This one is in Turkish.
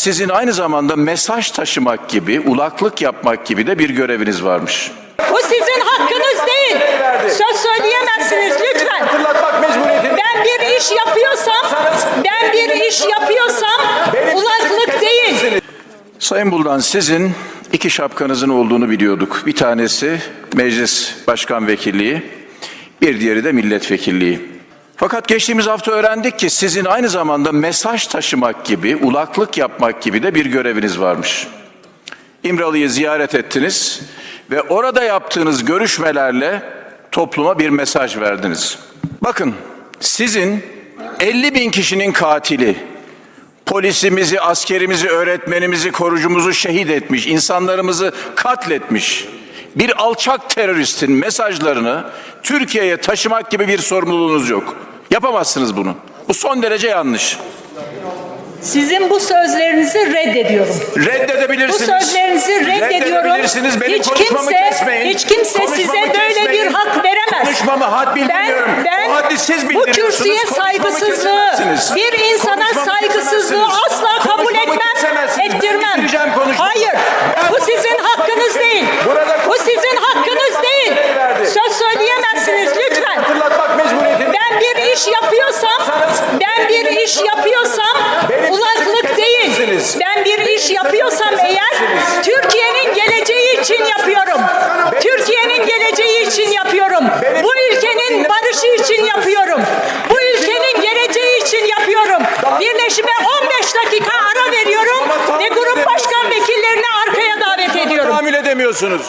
sizin aynı zamanda mesaj taşımak gibi, ulaklık yapmak gibi de bir göreviniz varmış. Bu sizin hakkınız değil. Söz söyleyemezsiniz lütfen. Ben bir iş yapıyorsam, ben bir iş yapıyorsam ulaklık değil. Sayın Buldan sizin iki şapkanızın olduğunu biliyorduk. Bir tanesi meclis başkan vekilliği, bir diğeri de milletvekilliği. Fakat geçtiğimiz hafta öğrendik ki sizin aynı zamanda mesaj taşımak gibi, ulaklık yapmak gibi de bir göreviniz varmış. İmralı'yı ziyaret ettiniz ve orada yaptığınız görüşmelerle topluma bir mesaj verdiniz. Bakın sizin 50 bin kişinin katili, polisimizi, askerimizi, öğretmenimizi, korucumuzu şehit etmiş, insanlarımızı katletmiş bir alçak teröristin mesajlarını Türkiye'ye taşımak gibi bir sorumluluğunuz yok. Yapamazsınız bunu. Bu son derece yanlış. Sizin bu sözlerinizi reddediyorum. Bu Reddedebilirsiniz. sözlerinizi reddediyorum. Reddedebilirsiniz. Benim Hiç konuşmamı kimse, kesmeyin. hiç kimse Konuşmamı size böyle kesmeyin. bir hak veremez. Konuşmamı had bildiriyorum. Ben, ben o haddi siz bu bildiriyorsunuz. kürsüye Konuşmamı saygısızlığı, bir insana Konuşmamı saygısızlığı kesemezsiniz. asla kabul Konuşmamı etmem, kesemezsiniz. Ben ettirmem. bitireceğim konuşmamı. Hayır, Ben- bu sizin hakkınız değil. Burada- Bu sizin hakkınız değil. verdi. Söz söyleyemezsiniz lütfen. Hatırlatmak mecburiyetinde. Ben bir iş yapıyorsam, ben bir iş yapıyorsam Benim ulaklık sözümü değil. kesemezsiniz. Ben bir iş yapıyorsam eğer Türkiye'nin geleceği için yapıyorum. Türkiye'nin geleceği için yapıyorum. Bu ülkenin barışı için yapıyorum. Bu ülkenin geleceği için yapıyorum. Birleşime 15 dakika ara veriyorum ve grup başkan vekillerini arkaya davet ediyorum. Tahammül edemiyorsunuz.